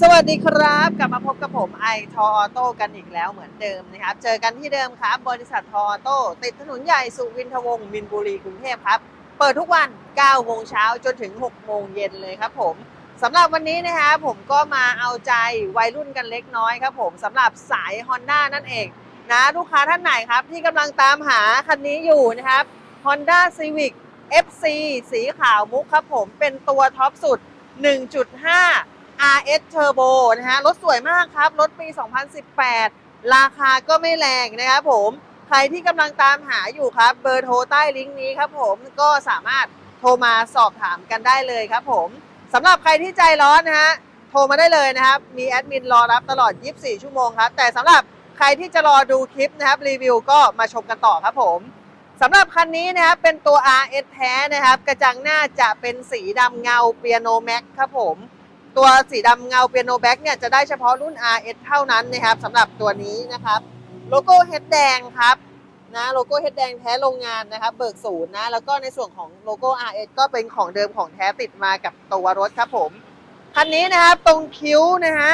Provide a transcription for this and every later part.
สวัสดีครับกลับมาพบกับผมไอทออโต้กันอีกแล้วเหมือนเดิมนะครับ เจอกันที่เดิมครับ บริษัททออโต้ติดถนนใหญ่สุวินทวงศ์มินบุรีกรุงเทพครับ เปิดทุกวัน 9 โมงเช้าจนถึง 6 โมงเย็นเลยครับผมสำหรับวันนี้นะฮะผมก็มาเอาใจวัยรุ่นกันเล็กน้อยครับผมสำหรับสาย Honda นั่นเองนะลูกค้าท่านไหนครับ ที่กำลังตามหาคันนี้อยู่นะครับ Honda Civic FC สีขาวมุกครับผมเป็นตัวท็อปสุด 1.5 RS Turbo นะฮะรถสวยมากครับ รถปี 2018 ราคาก็ไม่แรงนะครับผม ใครที่กำลังตามหาอยู่ครับ เบอร์โทรใต้ลิงก์นี้ครับผมก็สามารถโทรมาสอบถามกันได้เลยครับผมสำหรับใครที่ใจร้อนนะฮะโทรมาได้เลยนะครับ มีแอดมินรอรับตลอด 24 ชั่วโมงครับ แต่สำหรับใครที่จะรอดูคลิปนะครับรีวิวก็มาชมกันต่อครับผมสำหรับคันนี้นะครับเป็นตัว RS แท้นะครับ กระจังหน้าจะเป็นสีดำเงาเปียโนแม็กครับผม ตัวสีดำเงาเปียโนแบ็กเนี่ยจะได้เฉพาะรุ่น RS เท่านั้นนะครับสำหรับตัวนี้นะครับ โลโก้เฮดแดงครับนะโลโก้เฮดแดงแท้โรงงานนะครับเบิกศูนย์นะแล้วก็ในส่วนของโลโก้ RS ก็เป็นของเดิมของแท้ติดมากับตัวรถครับผมคันนี้นะครับตรงคิ้วนะฮะ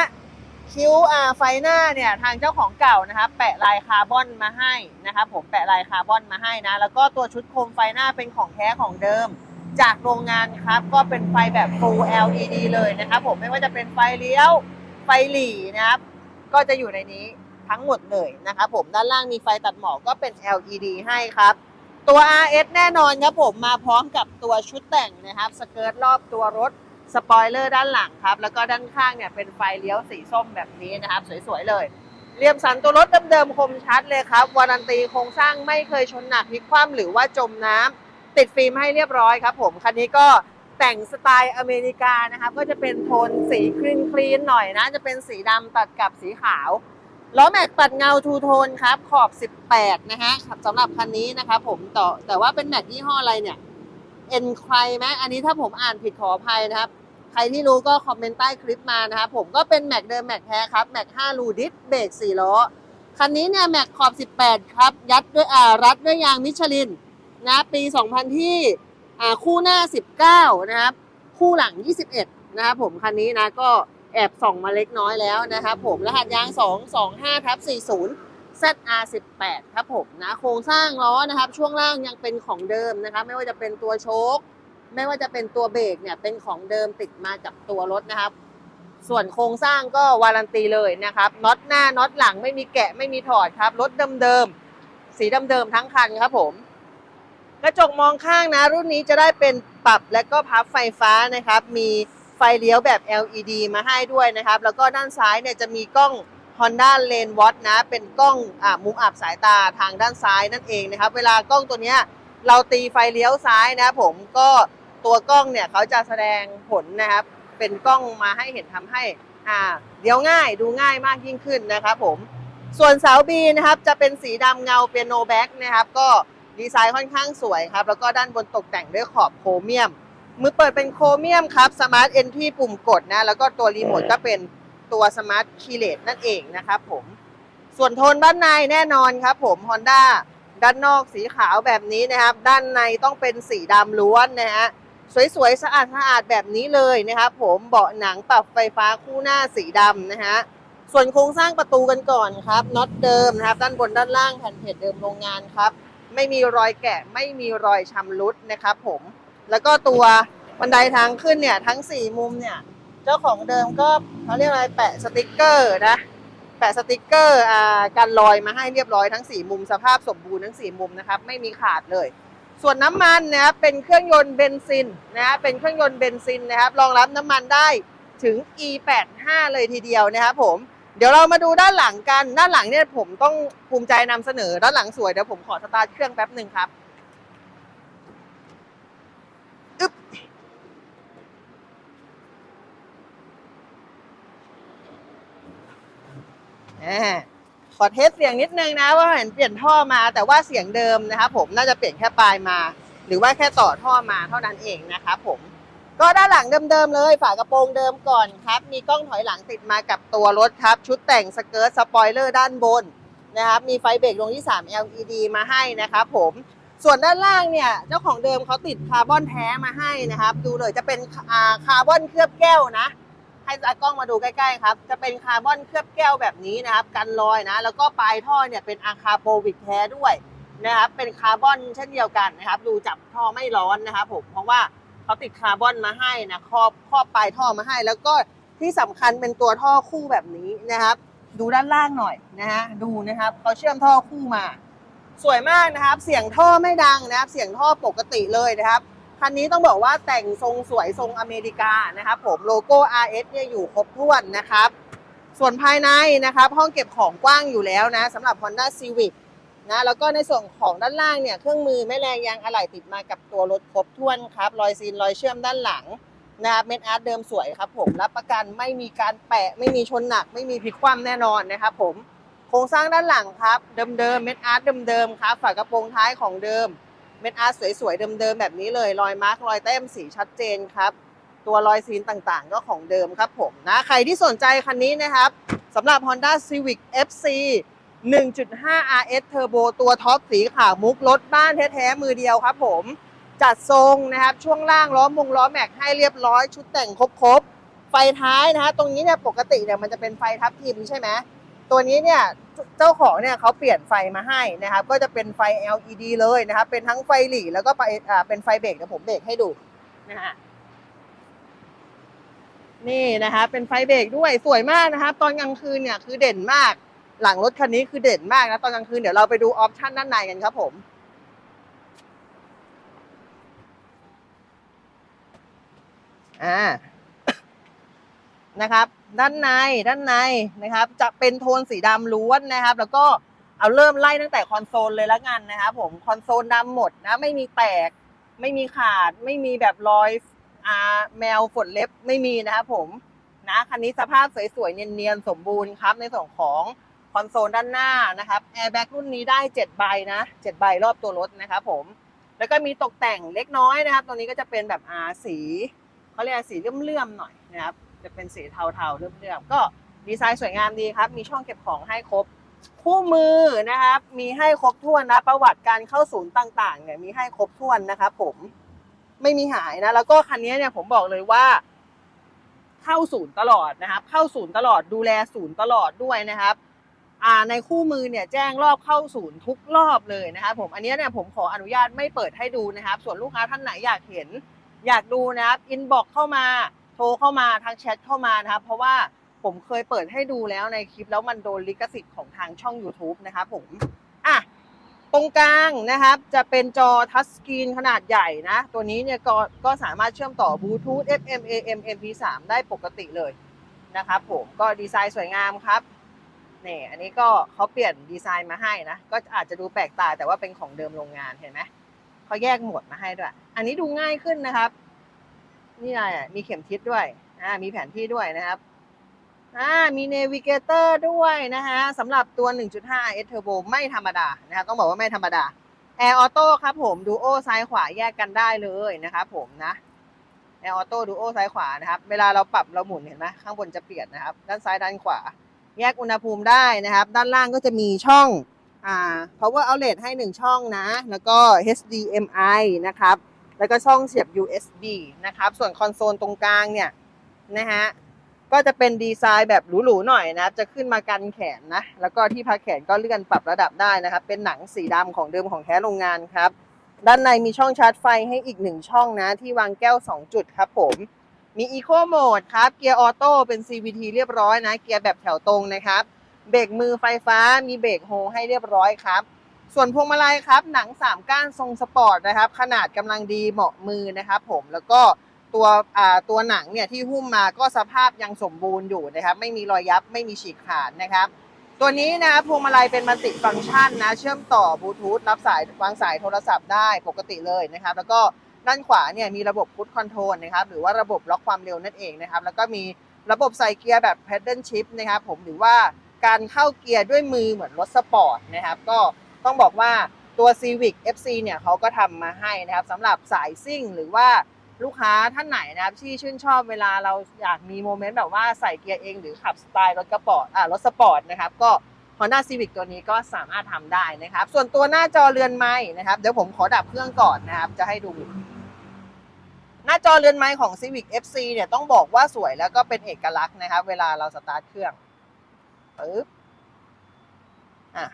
คิ้วอ่าไฟหน้าเนี่ยทางเจ้าของเก่านะครับแปะลายคาร์บอนมาให้นะครับผมแปะลายคาร์บอนมาให้นะแล้วก็ตัวชุดโคมไฟหน้าเป็นของแท้ของเดิม จากโรงงานครับก็เป็นไฟแบบ full LED เลยนะครับผมไม่ว่าจะเป็นไฟเลี้ยว ไฟหลีนะครับก็จะอยู่ในนี้ทั้งหมดเลยนะครับผมด้านล่างมีไฟตัดหมอกก็เป็น LED ให้ครับ ตัว RS แน่นอนครับผมมาพร้อมกับตัวชุดแต่งนะครับสเกิร์ตรอบตัวรถสปอยเลอร์ด้านหลังครับ แล้วก็ด้านข้างเนี่ยเป็นไฟเลี้ยวสีส้มแบบนี้นะครับ สวยๆเลยเรียมสันตัวรถเดิมๆคมชัดเลยครับวารันตีโครงสร้างไม่เคยชนหนักพลิกคว่ำหรือว่าจมน้ำ ติดฟิล์มให้เรียบร้อยครับผมคันนี้ก็แต่งสไตล์อเมริกานะครับก็จะเป็นโทนสีคลีนคลีนหน่อยนะ จะเป็นสีดำตัดกับสีขาวล้อแม็กตัดเงาทูโทนครับ ขอบ 18 นะฮะสำหรับคันนี้นะครับผมต่อแต่ว่าเป็นแม็กยี่ห้ออะไรเนี่ยเอ็นใครไหมอันนี้ถ้าผมอ่านผิดขออภัยนะครับ ใครที่รู้ก็คอมเมนต์ใต้คลิปมานะครับผมก็เป็นแม็กเดิมแม็กแท้ครับแม็ก5รูดิสเบรก4ล้อคันนี้เนี่ยแม็กขอบ 18 ครับ ยัดด้วยอ่ารัดด้วยยางมิชลิน นะปี 2000 ที่คู่หน้า 19 นะครับ คู่หลัง 21 นะครับผมคันนี้นะก็แอบส่องมาเล็กน้อยแล้วนะครับผมรหัสยาง 225ทับ40 ZR18 ครับผมนะโครงสร้างล้อนะครับ ช่วงล่างยังเป็นของเดิมนะครับ ไม่ว่าจะเป็นตัวโชคไม่ว่าจะเป็นตัวเบรกเนี่ยเป็นของเดิมติดมากับตัวรถนะครับ ส่วนโครงสร้างก็วารันตีเลยนะครับน็อตหน้าน็อตหลังไม่มีแกะไม่มีถอดครับรถเดิมๆสีเดิมๆทั้งคันครับผม กระจกมองข้างนะ รุ่นนี้จะได้เป็นปรับและก็พับไฟฟ้านะครับ มีไฟเลี้ยวแบบ LED มาให้ด้วยนะครับ แล้วก็ด้านซ้ายเนี่ยจะมีกล้อง Honda Lane Watch นะ เป็นกล้องอ่ามุมอับสายตาทางด้านซ้ายนั่นเองนะครับ เวลากล้องตัวนี้เราตีไฟเลี้ยวซ้ายนะผมก็ตัวกล้องเนี่ยเขาจะแสดงผลนะครับ เป็นกล้องมาให้เห็นทำให้อ่าเลี้ยวง่ายดูง่ายมากยิ่งขึ้นนะครับผม ส่วนเสาบีนะครับจะเป็นสีดำเงาเปียโนแบ็กนะครับ ก็ ดีไซน์ค่อนข้างสวยครับ แล้วก็ด้านบนตกแต่งด้วยขอบโครเมียม มือเปิดเป็นโครเมียมครับสมาร์ทเอนที่ปุ่มกดนะ แล้วก็ตัวรีโมทก็เป็นตัวสมาร์ทคีเลสนั่นเองนะครับผม ส่วนโทนด้านในแน่นอนครับผม Honda ด้านนอกสีขาวแบบนี้นะครับ ด้านในต้องเป็นสีดำล้วนนะฮะสวยๆสะอาดสะอาดแบบนี้เลยนะครับผมเบาะหนังปรับไฟฟ้าคู่หน้าสีดำนะฮะส่วนโครงสร้างประตูกันก่อนครับน็อตเดิมนะครับ ด้านบนด้านล่างแผ่นเพจเดิมโรงงานครับ ไม่มีรอยแกะ ไม่มีรอยชำรุดนะครับผมแล้วก็ตัวบันไดทางขึ้นเนี่ยทั้ง 4 มุมเนี่ย เจ้าของเดิมก็เขาเรียกอะไรแปะสติกเกอร์นะแปะสติกเกอร์อ่ากันรอยมาให้เรียบร้อยทั้ง 4 มุมสภาพสมบูรณ์ทั้ง 4 มุมนะครับไม่มีขาดเลย ส่วนน้ำมันนะครับเป็นเครื่องยนต์เบนซินนะฮะเป็นเครื่องยนต์เบนซินนะครับรองรับน้ำมันได้ถึง E85 เลยทีเดียวนะครับผม เดี๋ยวเรามาดูด้านหลังกัน ด้านหลังเนี่ยผมต้องภูมิใจนำเสนอ ด้านหลังสวยเดี๋ยวผมขอสตาร์ทเครื่องแป๊บหนึ่งครับอึ๊บแหมขอเทสเสียงนิดนึงนะว่าเห็นเปลี่ยนท่อมา แต่ว่าเสียงเดิมนะครับผมน่าจะเปลี่ยนแค่ปลายมา หรือว่าแค่ต่อท่อมาเท่านั้นเองนะครับผม ก็ด้านหลังเดิมๆเลย ฝากระโปรงเดิมก่อนครับ มีกล้องถอยหลังติดมากับตัวรถครับ ชุดแต่งสเกิร์ตสปอยเลอร์ด้านบนนะครับมีไฟเบรกดวงที่ 3 LED มาให้นะครับผมส่วนด้านล่างเนี่ยเจ้าของเดิมเขาติดคาร์บอนแท้มาให้นะครับ ดูเลยจะเป็นคาร์บอนเคลือบแก้วนะ ให้กล้องมาดูใกล้ๆครับ จะเป็นคาร์บอนเคลือบแก้วแบบนี้นะครับ กันรอยนะ แล้วก็ปลายท่อเนี่ยเป็นอาคาโปวิกแท้ด้วยนะครับ เป็นคาร์บอนเช่นเดียวกันนะครับ ดูจับท่อไม่ร้อนนะครับผมเพราะว่า เขาติดคาร์บอนมาให้นะครอบครอบปลายท่อมาให้ แล้วก็ที่สำคัญเป็นตัวท่อคู่แบบนี้นะครับ ดูด้านล่างหน่อยนะฮะดูนะครับเขาเชื่อมท่อคู่มา สวยมากนะครับ เสียงท่อไม่ดังนะครับ เสียงท่อปกติเลยนะครับคันนี้ต้องบอกว่าแต่งทรงสวยทรงอเมริกานะครับผมโลโก้ RS เนี่ยอยู่ครบถ้วนนะครับ ส่วนภายในนะครับ ห้องเก็บของกว้างอยู่แล้วนะสำหรับ Honda Civic นะแล้วก็ในส่วนของด้านล่างเนี่ยเครื่องมือแม่แรงยางอะไหล่ติดมากับตัวรถครบถ้วนครับรอยซีนรอยเชื่อมด้านหลังนะครับเม็ดอาร์ตเดิมสวยครับผมรับประกันไม่มีการแปะไม่มีชนหนัก ไม่มีพลิกคว่ำแน่นอนนะครับผมโครงสร้างด้านหลังครับเดิมๆเม็ดอาร์ตเดิมๆครับฝากระโปรงท้ายของเดิมเม็ดอาร์ตสวยๆเดิมๆแบบนี้เลยรอยมาร์กรอยแต้มสีชัดเจนครับ ตัวรอยซีนต่างๆ ก็ของเดิมครับผมนะใครที่สนใจคันนี้นะครับสำหรับ Honda Civic FC 1.5 RS Turbo ตัวท็อปสีขาวมุกรถบ้านแท้ๆมือเดียวครับผม จัดทรงนะครับช่วงล่างล้อมุงล้อแม็กให้เรียบร้อยชุดแต่งครบๆ ไฟท้ายนะฮะตรงนี้เนี่ยปกติเนี่ยมันจะเป็นไฟทับทิมใช่ไหมตัวนี้เนี่ยเจ้าของเนี่ยเขาเปลี่ยนไฟมาให้นะครับ ก็จะเป็นไฟ LED เลยนะครับ เป็นทั้งไฟหลีแล้วก็ไฟอ่าเป็นไฟเบรกเดี๋ยวผมเบรกให้ดูนะฮะนี่นะคะเป็นไฟเบรกด้วยสวยมากนะครับ ตอนกลางคืนเนี่ยคือเด่นมาก หลังรถคันนี้คือเด่นมากนะตอนกลางคืนเดี๋ยวเราไปดูออปชั่นด้านในกันครับผมอ่านะครับ ด้านในด้านในนะครับ จะเป็นโทนสีดำล้วนนะครับ แล้วก็เอาเริ่มไล่ตั้งแต่คอนโซลเลยละกันนะครับผมคอนโซลดำหมดนะ ไม่มีแตก ไม่มีขาด ไม่มีแบบรอยอ่าแมวฝนเล็บไม่มีนะครับผมนะคันนี้สภาพสวยๆเนียนๆสมบูรณ์ครับในส่วนของ อนโซลด้านหน้านะครับแอร์แบ็กรุ่นนี้ได้7ใบนะ7ใบรอบตัวรถนะครับผมแล้วก็มีตกแต่งเล็กน้อยนะครับ ตรงนี้ก็จะเป็นแบบอาสีเขาเรียกสีเลื่อมๆหน่อยนะครับ จะเป็นสีเทาๆเรื่อมๆก็ดีไซน์สวยงามดีครับ มีช่องเก็บของให้ครบ คู่มือนะครับ มีให้ครบถ้วนนะ ประวัติการเข้าศูนย์ต่างๆเนี่ยมีให้ครบถ้วนนะครับผมไม่มีหายนะ แล้วก็คันนี้เนี่ยผมบอกเลยว่า เข้าศูนย์ตลอดนะครับ เข้าศูนย์ตลอดดูแลศูนย์ตลอดด้วยนะครับ ในคู่มือเนี่ยแจ้งรอบเข้าศูนย์ทุกรอบเลยนะครับผมอันนี้เนี่ยผมขออนุญาตไม่เปิดให้ดูนะครับ ส่วนลูกค้าท่านไหนอยากเห็น อยากดูนะครับอินบ็อกเข้ามาโทรเข้ามาทางแชทเข้ามานะครับ เพราะว่าผมเคยเปิดให้ดูแล้วในคลิปแล้วมันโดนลิขสิทธิ์ของทางช่อง YouTube นะครับผมอะตรงกลางนะครับจะเป็นจอทัชสกรีนขนาดใหญ่นะ ตัวนี้เนี่ยก็ก็สามารถเชื่อมต่อบลูทูธ FM AM MP3 ได้ปกติเลยนะครับผมก็ดีไซน์สวยงามครับ นี่อันนี้ก็เขาเปลี่ยนดีไซน์มาให้นะ ก็อาจจะดูแปลกตาแต่ว่าเป็นของเดิมโรงงานเห็นไหมเขาแยกหมวดมาให้ด้วย อันนี้ดูง่ายขึ้นนะครับ นี่อะไรอะมีเข็มทิศด้วยอ่ามีแผนที่ด้วยนะครับอ่ามีเนวิเกเตอร์ด้วยนะฮะสำหรับตัว 1.5 S Turbo ไม่ธรรมดานะครับต้องบอกว่าไม่ธรรมดาแอร์ออโต้ครับผมดูโอซ้ายขวาแยกกันได้เลยนะครับผมนะแอร์ออโต้ดูโอซ้ายขวานะครับ เวลาเราปรับเราหมุนเห็นไหมข้างบนจะเปลี่ยนนะครับ ด้านซ้ายด้านขวา แยกอุณหภูมิได้นะครับ ด้านล่างก็จะมีช่องอ่า power outlet ให้ 1 ช่องนะ แล้วก็ HDMI นะครับ แล้วก็ช่องเสียบ USB นะครับ ส่วนคอนโซลตรงกลางเนี่ยนะฮะก็จะเป็นดีไซน์แบบหรูๆหน่อยนะจะขึ้นมากันแขนนะ แล้วก็ที่พักแขนก็เลื่อนปรับระดับได้นะครับ เป็นหนังสีดำของเดิมของแท้โรงงานครับ ด้านในมีช่องชาร์จไฟให้อีกหนึ่งช่องนะ ที่วางแก้ว 2 จุดครับผม มี Eco Mode ครับ เกียร์ออโต้เป็น CVT เรียบร้อยนะ เกียร์แบบแถวตรงนะครับ เบรกมือไฟฟ้า มีเบรกโฮให้เรียบร้อยครับ ส่วนพวงมาลัยครับ หนัง 3 ก้านทรงสปอร์ตนะครับ ขนาดกำลังดีเหมาะมือนะครับผม แล้วก็ตัวอ่าตัวหนังเนี่ยที่หุ้มมาก็สภาพยังสมบูรณ์อยู่นะครับ ไม่มีรอยยับ ไม่มีฉีกขาดนะครับ ตัวนี้นะครับพวงมาลัยเป็นมัลติฟังก์ชันนะ เชื่อมต่อบลูทูธรับสายวางสายโทรศัพท์ได้ปกติเลยนะครับ แล้วก็ ด้านขวาเนี่ยมีระบบพุทคอนโทรลนะครับหรือว่าระบบล็อกความเร็วนั่นเองนะครับแล้วก็มีระบบใส่เกียร์แบบ pedal shift นะครับผมหรือว่าการเข้าเกียร์ด้วยมือเหมือนรถสปอร์ตนะครับก็ต้องบอกว่าตัว Civic FC เนี่ยเขาก็ทำมาให้นะครับสำหรับสายซิ่งหรือว่าลูกค้าท่านไหนนะครับที่ชื่นชอบเวลาเราอยากมีโมเมนต์แบบว่าใส่เกียร์เองหรือขับสไตล์รถกระปออ่ารถสปอร์ตนะครับก็ Honda Civic ตัวนี้ก็สามารถทำได้นะครับ ส่วนตัวหน้าจอเรือนไม้นะครับเดี๋ยวผมขอดับเครื่องก่อนนะครับจะให้ดู หน้าจอเรือนไม้ของ Civic FC เนี่ยต้องบอกว่าสวยแล้วก็เป็นเอกลักษณ์นะครับ เวลาเราสตาร์ทเครื่องปึ๊บอะ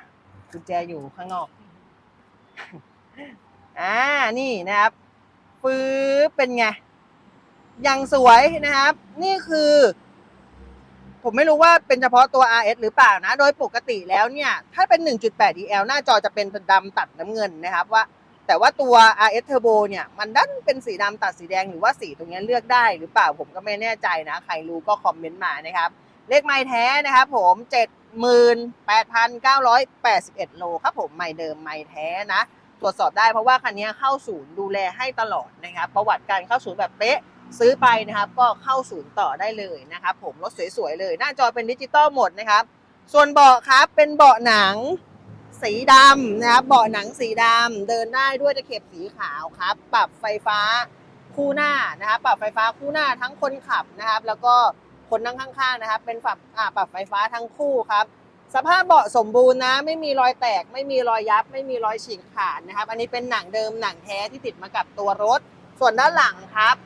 กุญแจอยู่ข้างนอกอ่านี่นะครับฟืบเป็นไงยังสวยนะครับ นี่คือ ผมไม่รู้ว่าเป็นเฉพาะตัว RS หรือเปล่านะ โดยปกติแล้วเนี่ย ถ้าเป็น 1.8 DL หน้าจอจะเป็นดำตัดน้ำเงินนะครับว่า แต่ว่าตัว RS Turbo เนี่ยมันดันเป็นสีดำตัดสีแดงหรือว่าสีตรงนี้เลือกได้หรือเปล่าผมก็ไม่แน่ใจนะ ใครรู้ก็คอมเมนต์มานะครับ เลขไม้แท้นะครับผม78,981 โลครับผมไม้เดิมไม้แท้นะ ตรวจสอบได้เพราะว่าคันนี้เข้าศูนย์ดูแลให้ตลอดนะครับ ประวัติการเข้าศูนย์แบบเป๊ะซื้อไปนะครับ ก็เข้าศูนย์ต่อได้เลยนะครับผมรถสวยๆเลย หน้าจอเป็นดิจิตอลหมดนะครับ ส่วนเบาะครับเป็นเบาะหนัง สีดำนะครับเบาะหนังสีดำเดินได้ด้วยตะเข็บสีขาวครับ ปรับไฟฟ้าคู่หน้านะครับ ปรับไฟฟ้าคู่หน้าทั้งคนขับนะครับ แล้วก็คนนั่งข้างๆนะครับ เป็นปรับอ่าปรับไฟฟ้าทั้งคู่ครับ สภาพเบาะสมบูรณ์นะ ไม่มีรอยแตก ไม่มีรอยยับ ไม่มีรอยฉีกขาดนะครับ อันนี้เป็นหนังเดิมหนังแท้ที่ติดมากับตัวรถ ส่วนด้านหลังครับ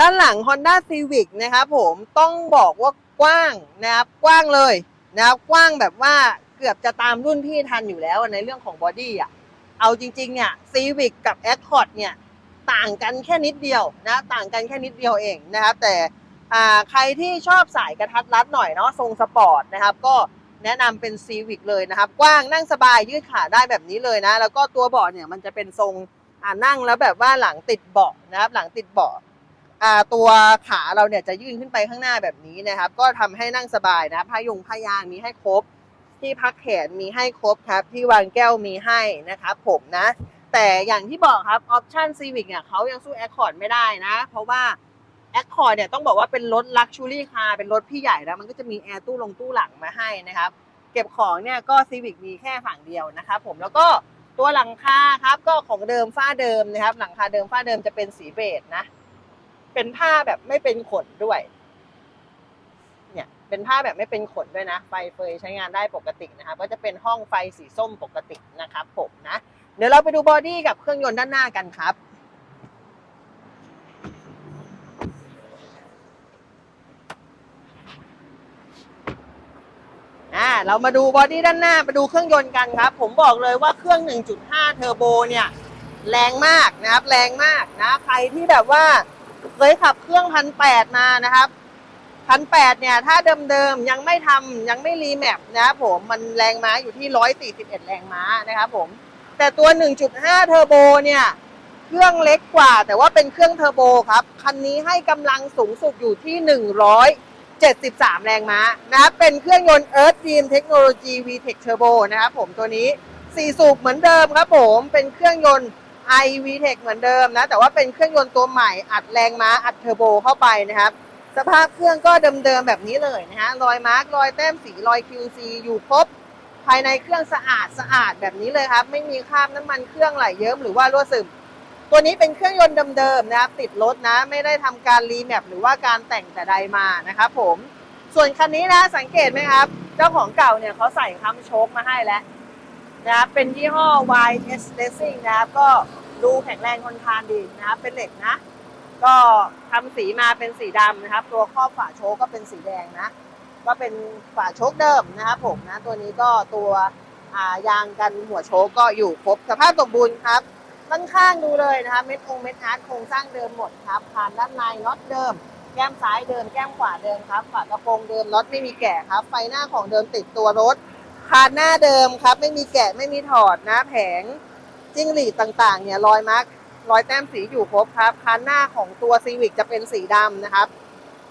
ด้านหลัง Honda Civic นะครับผมต้องบอกว่ากว้างนะครับกว้างเลย นะครับกว้างแบบว่าเกือบจะตามรุ่นพี่ทันอยู่แล้วในเรื่องของบอดี้อะเอาจริงๆเนี่ย Civic กับ Accord เนี่ยต่างกันแค่นิดเดียวนะต่างกันแค่นิดเดียวเองนะครับแต่อ่าใครที่ชอบสายกระทัดรัดหน่อยเนาะทรงสปอร์ตนะครับก็แนะนำเป็น Civic เลยนะครับกว้างนั่งสบายยืดขาได้แบบนี้เลยนะ แล้วก็ตัวเบาะเนี่ยมันจะเป็นทรงอ่านั่งแล้วแบบว่าหลังติดเบาะนะครับหลังติดเบาะ ตัวขาเราเนี่ยจะยื่นขึ้นไปข้างหน้าแบบนี้นะครับ ก็ทำให้นั่งสบายนะพายงพายางมีให้ครบ ที่พักแขนมีให้ครบครับ ที่วางแก้วมีให้นะครับผมนะ แต่อย่างที่บอกครับออปชั่นซีวิกเนี่ยเขายังสู้ Accord ไม่ได้นะ เพราะว่า Accord เนี่ยต้องบอกว่าเป็นรถลักชูรี่คาร์เป็นรถพี่ใหญ่แล้วมันก็จะมีแอร์ตู้ลงตู้หลังมาให้นะครับเก็บของเนี่ยก็ซีวิกมีแค่ฝั่งเดียวนะครับผมแล้วก็ตัวหลังคาครับก็ของเดิมฝ้าเดิมนะครับ หลังคาเดิมฝ้าเดิมจะเป็นสีเบจนะ เป็นผ้าแบบไม่เป็นขนด้วย เนี่ย เป็นผ้าแบบไม่เป็นขนด้วยนะ ไฟเฟยใช้งานได้ปกตินะครับ ก็จะเป็นห้องไฟสีส้มปกตินะครับผมนะ เดี๋ยวเราไปดูบอดี้กับเครื่องยนต์ด้านหน้ากันครับอ่าเรามาดูบอดี้ด้านหน้ามาดูเครื่องยนต์กันครับ ผมบอกเลยว่าเครื่อง 1.5 เทอร์โบเนี่ย แรงมากนะครับ แรงมากนะ ใครที่แบบว่า เคยขับเครื่องพันแปดมานะครับพันแปดเนี่ย ถ้าเดิมๆยังไม่ทำยังไม่รีแมปนะครับผมมันแรงม้าอยู่ที่ร้อยสี่สิบเอ็ดแรงม้านะครับผม แต่ตัว1.5เทอร์โบเนี่ย เครื่องเล็กกว่า แต่ว่าเป็นเครื่องเทอร์โบครับ คันนี้ให้กำลังสูงสุดอยู่ที่173แรงม้านะครับเป็นเครื่องยนต์ Earth Dream Technology VTEC Turbo นะครับผมตัวนี้4สูบเหมือนเดิมครับผมเป็นเครื่องยนต์ i VTEC เหมือนเดิมนะ แต่ว่าเป็นเครื่องยนต์ตัวใหม่อัดแรงม้าอัดเทอร์โบเข้าไปนะครับ สภาพเครื่องก็เดิมๆแบบนี้เลยนะฮะรอยมาร์กรอยแต้มสีรอย QC อยู่ครบภายในเครื่องสะอาดสะอาดแบบนี้เลยครับ ไม่มีคราบน้ำมันเครื่องไหลเยิ้มหรือว่ารั่วซึมตัวนี้เป็นเครื่องยนต์เดิมๆนะครับติดรถนะ ไม่ได้ทำการรีแมปหรือว่าการแต่งแต่ใดมานะครับผมส่วนคันนี้นะสังเกตไหมครับ เจ้าของเก่าเนี่ยเขาใส่ค้ำโชคมาให้แล้ว นะครับเป็นยี่ห้อ YS Racing นะครับก็ดูแข็งแรงทนทานดีนะครับเป็นเหล็กนะ ก็ทำสีมาเป็นสีดำนะครับ ตัวครอบฝาโชคก็เป็นสีแดงนะ ก็เป็นฝาโชคเดิมนะครับผมนะ ตัวนี้ก็ตัวายางกันหัวโชคก็อยู่ครบสภาพสมบูรณ์ครับด้านข้างดูเลยนะครับเม็ดองเม็ดอาร์ตโครงสร้างเดิมหมดครับคานด้านในน็อตเดิม แก้มซ้ายเดิมแก้มขวาเดิมครับฝากระโปรงเดิมน็อตไม่มีแกะครับ ไฟหน้าของเดิมติดตัวรถ คานหน้าเดิมครับ ไม่มีแกะไม่มีถอดนะแผงจิ้งหรีดต่างๆ เนี่ยรอยมาร์กรอยแต้มสีอยู่ครบครับคานหน้าของตัวซีวิกจะเป็นสีดำนะครับ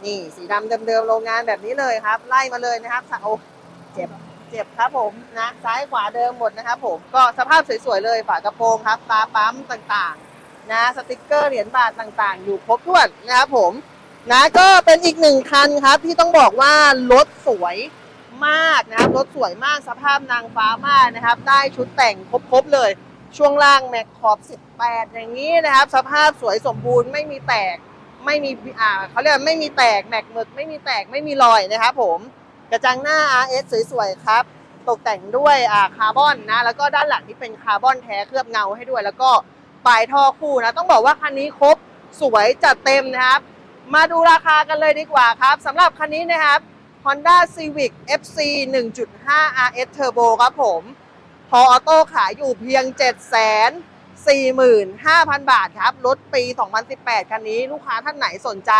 นี่สีดำเดิมๆโรงงานแบบนี้เลยครับ ไล่มาเลยนะครับโอ้เจ็บเจ็บครับผมนะซ้ายขวาเดิมหมดนะครับผมก็สภาพสวยๆเลยฝากระโปรงครับตาปั๊มต่างๆ นะสติกเกอร์เหรียญบาทต่างๆ อยู่ครบถ้วนนะครับผมนะก็เป็นอีกหนึ่งคันครับที่ต้องบอกว่ารถสวย มากนะครับ รถสวยมากสภาพนางฟ้ามากนะครับ ได้ชุดแต่งครบๆเลย ช่วงล่างแม็กขอบ 18 อย่างนี้นะครับ สภาพสวยสมบูรณ์ไม่มีแตก ไม่มีอ่าเขาเรียกว่าไม่มีแตกแม็กหมึกไม่มีแตกไม่มีรอยนะครับผมกระจังหน้า RS สวยๆครับ ตกแต่งด้วยอ่าคาร์บอนนะ แล้วก็ด้านหลังที่เป็นคาร์บอนแท้เคลือบเงาให้ด้วย แล้วก็ปลายท่อคู่นะ ต้องบอกว่าคันนี้ครบสวยจัดเต็มนะครับ มาดูราคากันเลยดีกว่าครับสำหรับคันนี้นะครับ Honda Civic FC 1.5 RS Turbo ครับผมพอออโต้ขายอยู่เพียง7 4 5 0 0 0 บาทครับ รถปี 2018 คันนี้ลูกค้าท่านไหนสนใจ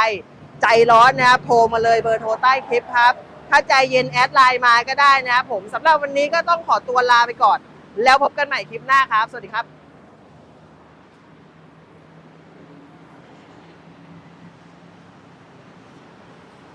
ใจร้อนนะครับโทรมาเลยเบอร์โทรใต้คลิปครับ ถ้าใจเย็นแอดไลน์มาก็ได้นะครับผมสำหรับวันนี้ก็ต้องขอตัวลาไปก่อน แล้วพบกันใหม่คลิปหน้าครับ สวัสดีครับ